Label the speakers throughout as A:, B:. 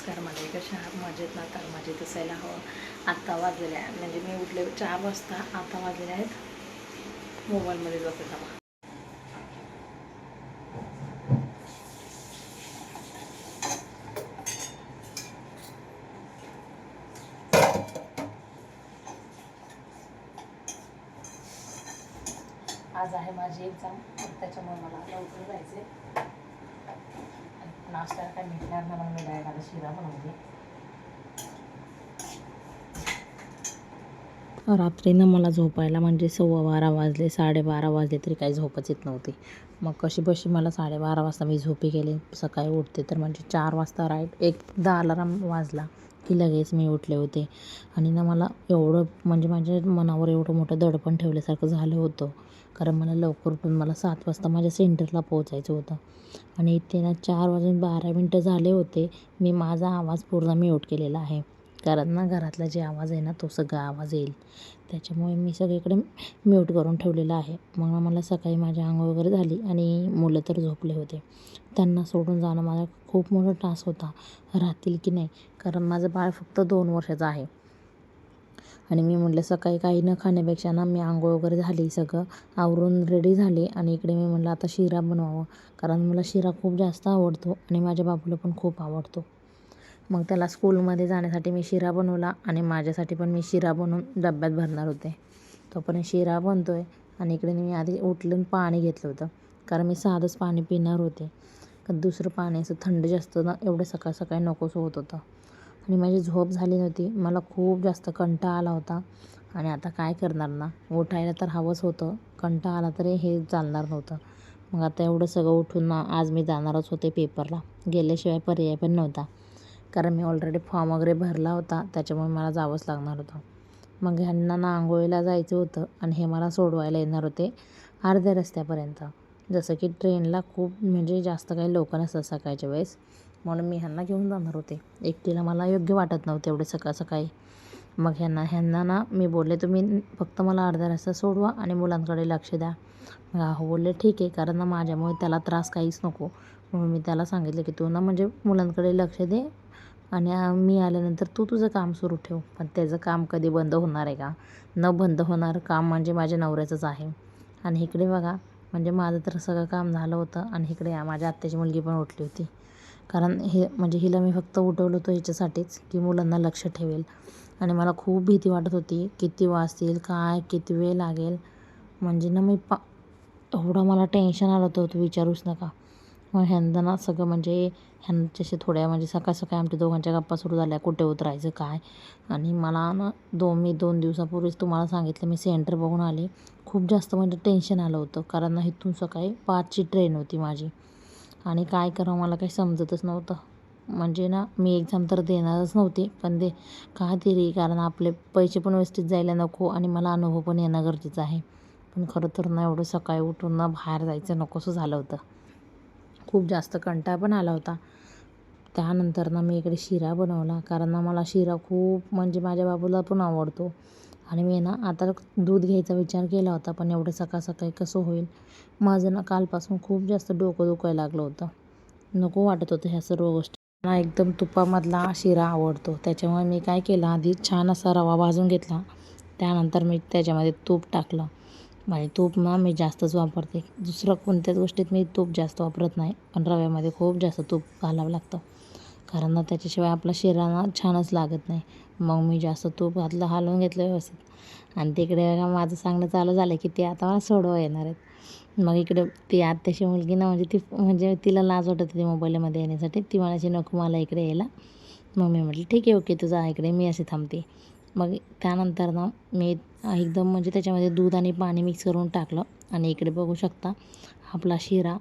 A: नमस्कार माझे कशा मजेत ना तर मजेत असायला हवं. आत्ता वाजलेले आहे म्हणजे मी उठले चार वाजता आता वाजलेले आहेत. मोबाईलमध्ये बघत हवा आज आहे माझी एक्झाम त्याच्यामुळे मला लवकर जायचे नाश्ता काय भेटणार ना म्हणून मी डायरेक्ट आता शिरा बनवते रात्रीनं मला झोपायला म्हणजे सव्वा बारा वाजले साडेबारा वाजले तरी काही झोपच येत नव्हती. मग कशी बशी मला साडेबारा वाजता मी झोपी गेले. सकाळी उठते तर म्हणजे चार वाजता राईट एकदा अलाराम वाजला की लगेच मी उठले होते. आणि ना मला एवढं म्हणजे माझ्या मनावर एवढं मोठं दडपण ठेवल्यासारखं झालं होतं. कारण मला लवकर उठून मला सात वाजता माझ्या सेंटरला पोहोचायचं होतं. आणि इथे ना चार वाजून बारा मिनटं झाले होते. मी माझा आवाज पूर्ण म्यूट केलेला आहे. कारण ना घरातला जे आवाज आहे ना तो सगळा आवाज येईल. त्याच्यामुळे मी सगळीकडे म्यूट करून ठेवलेला आहे. मग मला सकाळी माझी आंघोळ वगैरे झाली आणि मुलं तर झोपले होते. त्यांना सोडून जाणं माझा खूप मोठा टास्क होता. राहतील की नाही? कारण माझं बाळ फक्त दोन वर्षाचं आहे. आणि मी म्हटलं सकाळी काही न खाण्यापेक्षा ना मी आंघोळ वगैरे झाली सगळं. आवरून रेडी झाली आणि इकडे मी म्हटलं आता शिरा बनवावं. कारण मला शिरा खूप जास्त आवडतो आणि माझ्या बाबूला पण खूप आवडतो. मग त्याला स्कूलमध्ये जाण्यासाठी मी शिरा बनवला आणि माझ्यासाठी पण मी शिरा बनवून डब्यात भरणार होते. तोपर्यंत शिरा बनतो आहे आणि इकडे मी आधी उठलून पाणी घेतलं होतं. कारण मी साधंच पाणी पिणार होते. दुसरं पाणी असं थंड जास्त ना एवढं सकाळ सकाळी नकोसं होत होतं. आणि माझी झोप झाली नव्हती. मला खूप जास्त कंटाळा आला होता. आणि आता काय करणार ना? उठायला तर हवंच होतं. कंटाळा आला तरी हे चालणार नव्हतं. मग आता एवढं सगळं उठून ना आज मी जाणारच होते पेपरला. गेल्याशिवाय पर्याय पण नव्हता. कारण मी ऑलरेडी फॉर्म वगैरे भरला होता. त्याच्यामुळे मला जावंच लागणार होतं. मग ह्यांना ना आंघोळीला जायचं होतं आणि हे मला सोडवायला येणार होते अर्ध्या रस्त्यापर्यंत. जसं की ट्रेनला खूप म्हणजे जास्त काही लोक नसतात सकाळच्या वेळेस. म्हणून मी ह्यांना घेऊन जाणार होते. एकटीला मला योग्य वाटत नव्हते एवढे सकाळ सकाळी. मग ह्यांना ह्यांना ना मी बोलले तुम्ही फक्त मला अर्धा रस्ता सोडवा आणि मुलांकडे लक्ष द्या. मग हो बोलले ठीक आहे कारण ना माझ्यामुळे त्याला त्रास काहीच नको. म्हणून मी त्याला सांगितलं की तू ना म्हणजे मुलांकडे लक्ष दे आणि मी आल्यानंतर तू तुझं काम सुरू ठेव. पण त्याचं काम कधी बंद होणार आहे का? न बंद होणार काम म्हणजे माझ्या नवऱ्याचंच आहे. आणि इकडे बघा म्हणजे माझं तर सगळं काम झालं होतं आणि इकडे माझ्या आत्याची मुलगी पण उठली होती. कारण हे म्हणजे हिला मी फक्त उठवलं होतं ह्याच्यासाठीच की मुलांना लक्ष ठेवेल. आणि मला खूप भीती वाटत होती किती वाजतील काय किती वेळ लागेल. म्हणजे ना मी पा एवढं मला टेन्शन आलं होतं तू विचारूच नका. मग ह्यांना ना सगळं म्हणजे ह्यांच्याशी थोड्या म्हणजे सकाळ सकाळी आमच्या दोघांच्या गप्पा सुरू झाल्या कुठे उतरायचं काय. आणि मला ना दोन मी दोन दिवसापूर्वीच तुम्हाला सांगितलं मी सेंटर बघून आले. खूप जास्त म्हणजे टेन्शन आलं होतं कारण ना इथून सकाळी पाचची ट्रेन होती माझी. आणि काय करावं मला काही समजतच नव्हतं. म्हणजे ना मी एक्झाम तर देणारच नव्हती पण दे का तरी कारण आपले पैसे पण व्यवस्थित जायला नको आणि मला अनुभव पण येणं गरजेचं आहे. पण खरं तर ना एवढं सकाळी उठून ना बाहेर जायचं नकोसं झालं होतं. खूप जास्त कंटाळा पण आला होता. त्यानंतर ना मी इकडे शिरा बनवला. कारण ना मला शिरा खूप म्हणजे माझ्या बाबूला पण आवडतो. आणि मी ना आता दूध घ्यायचा विचार केला होता पण एवढं सकाळ सकाळी कसं होईल? माझं ना कालपासून खूप जास्त डोकं दुखायला लागलं होतं. नको वाटत होतं ह्या सर्व गोष्टी. मला एकदम तुपामधला शिरा आवडतो. त्याच्यामुळे मी काय केलं आधी छान असा रवा भाजून घेतला. त्यानंतर मी त्याच्यामध्ये तूप टाकलं. आणि तूप ना मी जास्तच वापरते. दुसरं कोणत्याच गोष्टीत मी तूप जास्त वापरत नाही पण रव्यामध्ये खूप जास्त तूप घालावं लागतं. कारण ना त्याच्याशिवाय आपला शिरा ना छानच लागत नाही. मग मी जास्त तूप घातलं हलवून घेतलं व्यवस्थित. आणि तिकडे माझं सांगणं चालू झालं की ते आता मला सोडवा येणार आहेत. मग इकडे ती आत्याची मुलगी ना म्हणजे ती म्हणजे तिला लाज वाटत होती मोबाईलमध्ये येण्यासाठी. ती म्हणायची नको मला इकडे यायला. मग मी म्हटलं ठीक आहे ओके तुझा इकडे मी असे थांबते. मग त्यानंतर ना मी एकदम म्हणजे त्याच्यामध्ये दूध आणि पाणी मिक्स करून टाकलं. आणि इकडे बघू शकता आपला शिरा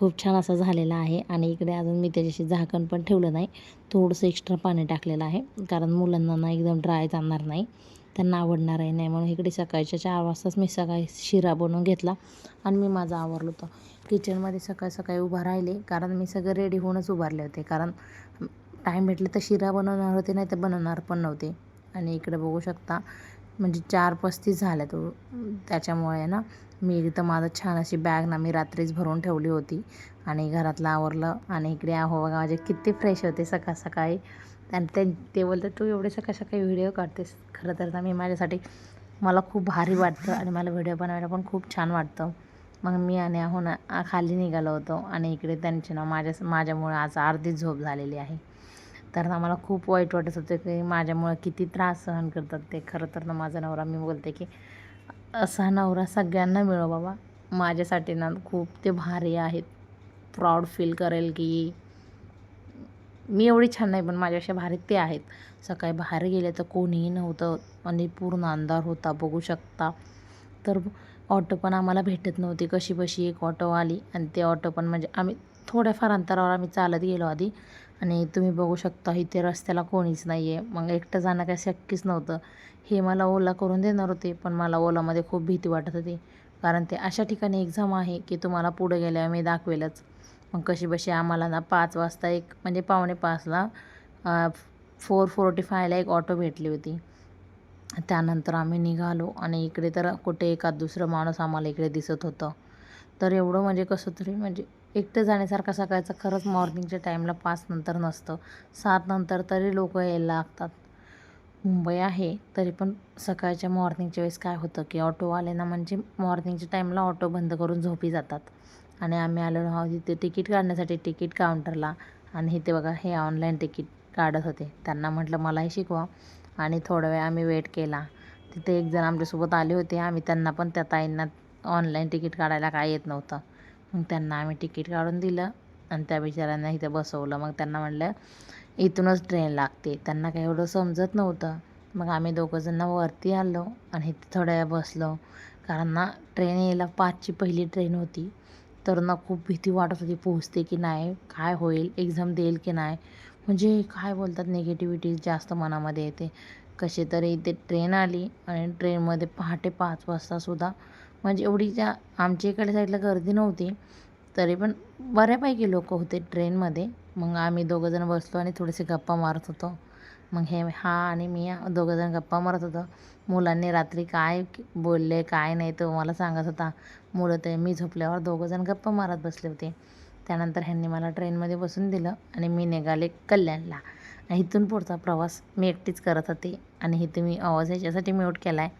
A: खूप छान असा झालेला आहे. आणि इकडे अजून मी त्याच्याशी झाकण पण ठेवलं नाही. थोडंसं एक्स्ट्रा पाणी टाकलेलं आहे. कारण मुलांना ना एकदम ड्राय जाणार नाही. त्यांना आवडणार आहे नाही म्हणून इकडे सकाळच्या चार वाजताच मी सकाळी शिरा बनवून घेतला. आणि मी माझं आवरलो होतं. किचनमध्ये सकाळी सकाळी उभा राहिले. कारण मी सगळं रेडी होऊनच उभारले होते. कारण टाईम भेटले तर शिरा बनवणार होते नाही तर बनवणार पण नव्हते. आणि इकडे बघू शकता म्हणजे चार पस्तीस झाल्या तो हो. त्याच्यामुळे ना मी तिथं माझं छान अशी बॅग ना मी रात्रीच भरून ठेवली होती. आणि घरातलं आवरलं. आणि इकडे आहो बघा माझे किती फ्रेश होते सकाळ सकाळी. आणि ते ते बोलतात तू एवढे सकाळ सकाळी व्हिडिओ काढतेस. खरं तर ना मी माझ्यासाठी मला खूप भारी वाटतं आणि मला व्हिडिओ बनवायला पण खूप छान वाटतं. मग मी आणि आहो ना खाली निघालो होतो. आणि इकडे त्यांची ना माझ्या माझ्यामुळे आज अर्धी झोप झालेली आहे. तर ना मला खूप वाईट वाटत होतं की माझ्यामुळं किती त्रास सहन करतात ते. खरं तर ना माझा नवरा मी बोलते की असा नवरा सगळ्यांना मिळो बाबा. माझ्यासाठी ना खूप ते भारी आहेत. प्राऊड फील करेल की मी एवढी छान नाही पण माझ्यापेक्षा भारी ते आहेत. सकाळी बाहेर गेले तर कोणीही नव्हतं आणि पूर्ण अंधार होता बघू शकता. तर ऑटो पण आम्हाला भेटत नव्हती. कशी बशी एक ऑटो आली आणि ते ऑटो पण म्हणजे आम्ही थोड्याफार अंतरावर आम्ही चालत गेलो आधी. आणि तुम्ही बघू शकता इथे रस्त्याला कोणीच नाही आहे मग एकटं जाणं काही शक्यच नव्हतं. हे मला ओला करून देणार होते पण मला ओलामध्ये खूप भीती वाटत होती. कारण ते अशा ठिकाणी एक्झाम आहे की तुम्हाला पुढे गेल्यावर मी दाखवेलच. मग कशी बशी आम्हाला ना पाच वाजता एक म्हणजे पावणे पाचला फोर फोर्टी फायला एक ऑटो भेटली होती. त्यानंतर आम्ही निघालो आणि इकडे तर कुठे एखाद दुसरं माणूस आम्हाला इकडे दिसत होतं. तर एवढं म्हणजे कसं तरी म्हणजे एकटं जाण्यासारखा सकाळचं खरंच मॉर्निंगच्या टाईमला पाच नंतर नसतं. सात नंतर तरी लोक यायला लागतात. मुंबई आहे तरी पण सकाळच्या मॉर्निंगच्या वेळेस काय होतं की ऑटोवाल्यांना म्हणजे मॉर्निंगच्या टाईमला ऑटो बंद करून झोपी जातात. आणि आम्ही आलेलो आहोत तिथे तिकीट काढण्यासाठी तिकीट काउंटरला. आणि इथे बघा हे ऑनलाईन तिकीट काढत होते. त्यांना म्हटलं मलाही शिकवा. आणि थोडा वेळ आम्ही वेट केला. तिथे एक जण आमच्यासोबत आले होते. आम्ही त्यांना पण त्या ताईंना ऑनलाईन तिकीट काढायला काय येत नव्हतं. मग त्यांना आम्ही तिकीट काढून दिलं आणि त्या बिचाऱ्यांना इथे बसवलं. मग त्यांना म्हणलं इथूनच ट्रेन लागते. त्यांना काही एवढं समजत नव्हतं. मग आम्ही दोघंजणं वरती आलो आणि इथे थोड्या वेळ बसलो. कारण ना ट्रेन यायला पाचची पहिली ट्रेन होती. तर ना खूप भीती वाटत होती पोहोचते की नाही काय होईल एक्झाम देईल की नाही. म्हणजे काय बोलतात निगेटिव्हिटी जास्त मनामध्ये येते. कसे तरी इथे ट्रेन आली आणि ट्रेनमध्ये पहाटे पाच वाजतासुद्धा म्हणजे एवढी ज्या आमच्या इकडे साईडला गर्दी नव्हती तरी पण बऱ्यापैकी लोक होते ट्रेनमध्ये. मग आम्ही दोघंजण बसलो आणि थोडेसे गप्पा मारत होतो. मग हे हा आणि मी दोघंजण गप्पा मारत होतो. मुलांनी रात्री काय बोलले काय नाही तो मला सांगत होता. मुलं ते मी झोपल्यावर दोघंजण गप्पा मारत बसले होते. त्यानंतर ह्यांनी मला ट्रेनमध्ये बसून दिलं आणि मी निघाले कल्याणला. इथून पुढचा प्रवास मी एकटीच करत होते आणि इथे मी आवाज याच्यासाठी म्यूट केला आहे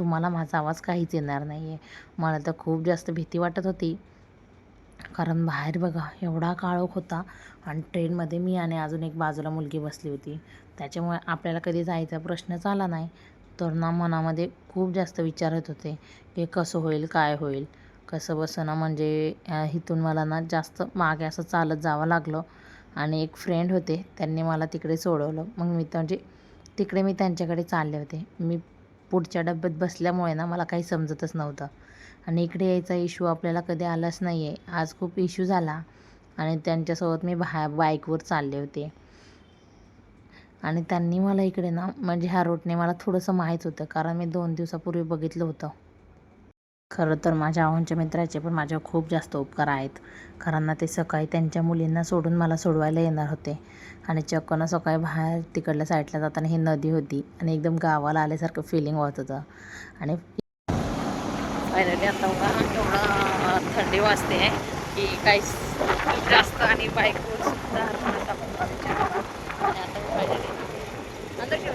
A: तुम्हाला माझा आवाज काहीच येणार नाही आहे मला तर खूप जास्त भीती वाटत होती. कारण बाहेर बघा एवढा काळोख होता आणि ट्रेनमध्ये मी आणि अजून एक बाजूला मुलगी बसली होती. त्याच्यामुळे आपल्याला कधी जायचा प्रश्नच आला नाही तर ना मनामध्ये खूप जास्त विचार होत होते की कसं होईल काय होईल. कसं बसं ना म्हणजे इथून मला ना जास्त मागे असं चालत जावं लागलं आणि एक फ्रेंड होते त्यांनी मला तिकडे सोडवलं. मग मी तर म्हणजे तिकडे मी त्यांच्याकडे चालले होते. मी पुढच्या डब्यात बसल्यामुळे ना मला काही समजतच नव्हतं. आणि इकडे यायचा इश्यू आपल्याला कधी आलाच नाही आहे आज खूप इश्यू झाला आणि त्यांच्यासोबत मी बाहेर बाईकवर चालले होते. आणि त्यांनी मला इकडे ना म्हणजे ह्या रोडने मला थोडंसं माहीत होतं. कारण मी दोन दिवसापूर्वी बघितलं होतं. खरं तर माझ्या आहोंच्या मित्राचे पण माझ्यावर खूप जास्त उपकार आहेत. कारण ना ते सकाळी त्यांच्या मुलींना सोडून मला सोडवायला येणार होते. आणि चक्कनं सकाळी बाहेर तिकडल्या साईडला जाताना ही नदी होती. आणि एकदम गावाला आल्यासारखं फिलिंग होत होतं. आणि फायनली आता एवढं थंडी वाजते की काही जास्त आणि बाईकवर सुद्धा आता फायनली अंदर ठेव.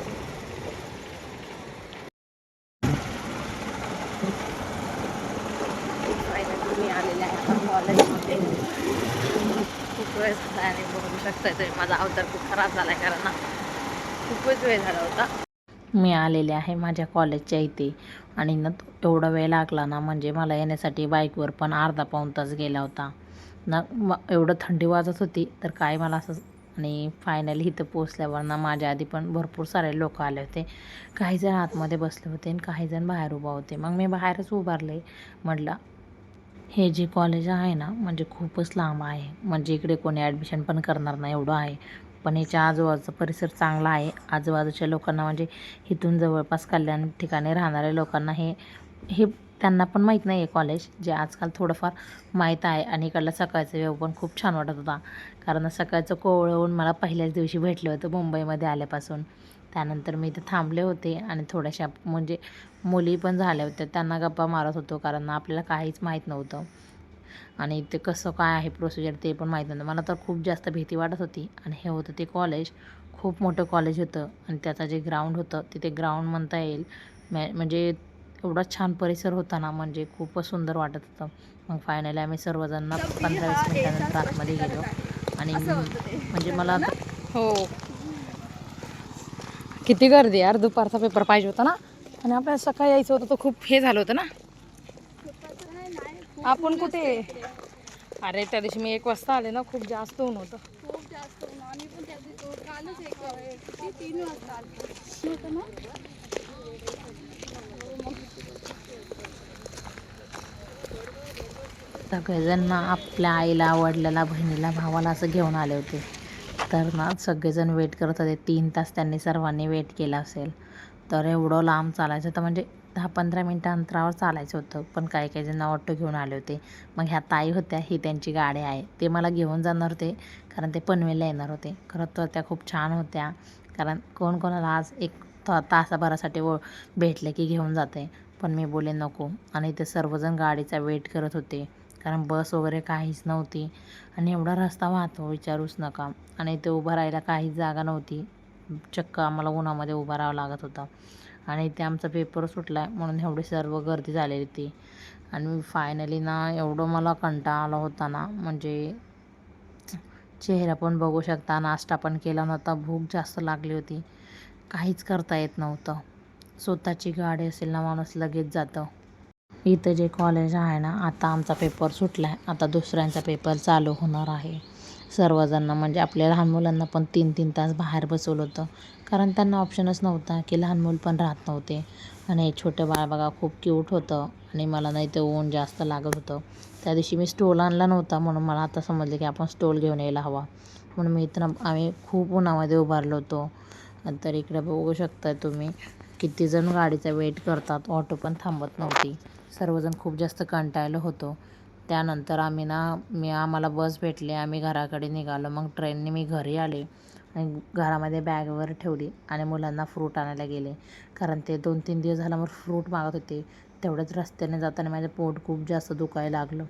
A: फायनली मी आलेले आहे आता कॉलेजमध्ये खूप वेळ झाला आणि बघू शकता तुम्ही माझा अवतार खूप खराब झाला आहे कारण ना खूपच वेळ झाला होता. मी आलेले आहे माझ्या कॉलेजच्या इथे आणि ना तो एवढा वेळ लागला ना म्हणजे मला येण्यासाठी बाईकवर पण अर्धा पाऊण तास गेला होता. ना एवढं थंडी वाजत होती तर काय मला असं आणि फायनली इथं पोचल्यावर ना माझ्या आधी पण भरपूर सारे लोक आले होते. काही जण आतमध्ये बसले होते आणि काही जण बाहेर उभा होते. मग मी बाहेरच उभारले. म्हटलं हे जे कॉलेज आहे ना म्हणजे खूपच लांब आहे. म्हणजे इकडे कोणी ॲडमिशन पण करणार नाही एवढं आहे. पण याच्या आजूबाजूचा परिसर चांगला आहे. आजूबाजूच्या लोकांना म्हणजे इथून जवळपास कल्याण ठिकाणी राहणाऱ्या लोकांना हे हे त्यांना पण माहीत नाही आहे कॉलेज जे आजकाल थोडंफार माहीत आहे. आणि इकडला सकाळचा वेव पण खूप छान वाटत होता. कारण सकाळचं कोवळं मला पहिल्याच दिवशी भेटलं होतं मुंबईमध्ये आल्यापासून. त्यानंतर मी इथे थांबले होते आणि थोड्याशा म्हणजे मुली पण झाल्या होत्या त्यांना गप्पा मारत होतो कारण आपल्याला काहीच माहीत नव्हतं. आणि ते कसं काय आहे प्रोसिजर ते पण माहीत नव्हतं. मला तर खूप जास्त भीती वाटत होती आणि हे होतं ते कॉलेज खूप मोठं कॉलेज होतं आणि त्याचं जे ग्राउंड होतं तिथे ग्राउंड म्हणता येईल. मॅ म्हणजे एवढा छान परिसर होता ना म्हणजे खूपच सुंदर वाटत होतं. मग फायनली आम्ही सर्वजण पंधरा वीस मिनिटानंतर आतमध्ये गेलो. आणि म्हणजे मला
B: हो. किती गर्दी यार दुपारचा पेपर पाहिजे होता ना. आणि आपल्याला सकाळी यायचं होतं तर खूप हे झालं होतं ना. आपण कुठे? अरे त्या दिवशी मी एक वाजता आले ना खूप जास्त ऊन होतं.
A: सगळेजण ना आपल्या आईला वडिलाला बहिणीला भावाला असं घेऊन आले होते. तर ना सगळेजण वेट करत होते. तीन तास त्यांनी सर्वांनी वेट केला असेल. तर एवढं लांब चालायचं तर म्हणजे दहा पंधरा मिनटं अंतरावर चालायचं होतं. पण काही काही जण ऑटो घेऊन आले होते. मग ह्या ताई होत्या ही त्यांची गाडी आहे. ते मला घेऊन जाणार होते. कारण ते पनवेलला येणार होते. खरं तर त्या खूप छान होत्या. कारण कोण कोणाला आज एक ता तासाभरासाठी व भेटले की घेऊन जाते. पण मी बोले नको. आणि ते सर्वजण गाडीचा वेट करत होते. कारण बस वगैरे काहीच नव्हती. आणि एवढा रस्ता वाहतो विचारूच नका. आणि ते उभं राहायला काहीच जागा नव्हती. चक्क आम्हाला उन्हामध्ये उभं राहावं लागत होतं. आणि ते आमचा पेपर सुटला म्हणून एवढी सर्व गर्दी झालेली होती. आणि फायनली ना एवढं मला कंटाळा आला होता ना म्हणजे चेहरा पण बघू शकता नाश्ता पण केला नव्हता भूक जास्त लागली होती. काहीच करता येत नव्हतं. स्वतःची गाडी असेल ना माणूस लगेच जातं. इथं जे कॉलेज आहे ना आता आमचा पेपर सुटला आहे आता दुसऱ्यांचा पेपर चालू होणार आहे. सर्वजण म्हणजे आपल्या लहान मुलांना पण तीन तीन तास बाहेर बसवलं होतं. कारण त्यांना ऑप्शनच नव्हता की लहान मूल पण राहत नव्हते. आणि हे छोटं बाळ बघा खूप क्यूट होतं. आणि मला नाही ते ऊन जास्त लागत होतं. त्या दिवशी मी स्टोल आणला नव्हता म्हणून मला आता समजलं की आपण स्टोल घेऊन यायला हवा. म्हणून मी इथं आम्ही खूप उन्हामध्ये उभारलो होतो. तर इकडे बघू शकता तुम्ही किती जण गाडीचा वेट करतात. ऑटो पण थांबत नव्हती. सर्वजण खूप जास्त कंटाळलो होतो. त्यानंतर आम्ही ना मी आम्हाला बस भेटली. आम्ही घराकडे निघालो. मग ट्रेनने मी घरी आले आणि घरामध्ये बॅग वगैरे ठेवली आणि मुलांना फ्रूट आणायला गेले. कारण ते दोन तीन दिवस झाला मग फ्रूट मागत होते. तेवढ्याच रस्त्याने जाताना माझं पोट खूप जास्त दुखायला लागलं.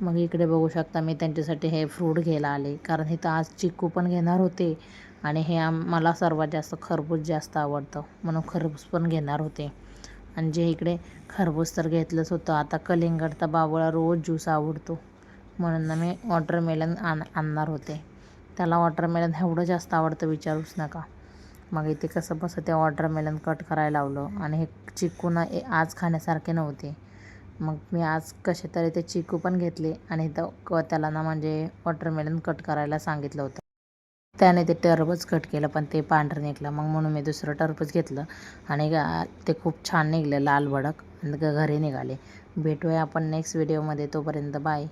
A: मग इकडे बघू शकता मी त्यांच्यासाठी हे फ्रूट घ्यायला आले. कारण हे तर आज चिक्कू पण घेणार होते आणि हे आम मला सर्वात जास्त खरबूज जास्त आवडतं. म्हणून खरबूज पण घेणार होते. आणि जे इकडे खरबूज तर घेतलंच होतं. आता कलिंगडचा बाबूला रोज ज्यूस आवडतो. म्हणून ना मी वॉटरमेलन आण आणणार होते. त्याला वॉटरमेलन एवढं जास्त आवडतं विचारूच नका. मग इथे कसं बसं ते वॉटरमेलन कट करायला लावलं आणि हे चिकू ना ए- आज खाण्यासारखे नव्हते. मग मी आज कसे तरी ते चिकू पण घेतले आणि तर क त्याला ना म्हणजे वॉटरमेलन कट करायला सांगितलं होतं. त्याने ते टरबूज कट केलं पण ते पांढरं निघलं. मग म्हणून मी दुसरं टरबूज घेतलं आणि ते खूप छान निघलं लाल भडक आणि घरी निघाले. भेटूया आपण नेक्स्ट व्हिडिओमध्ये तोपर्यंत बाय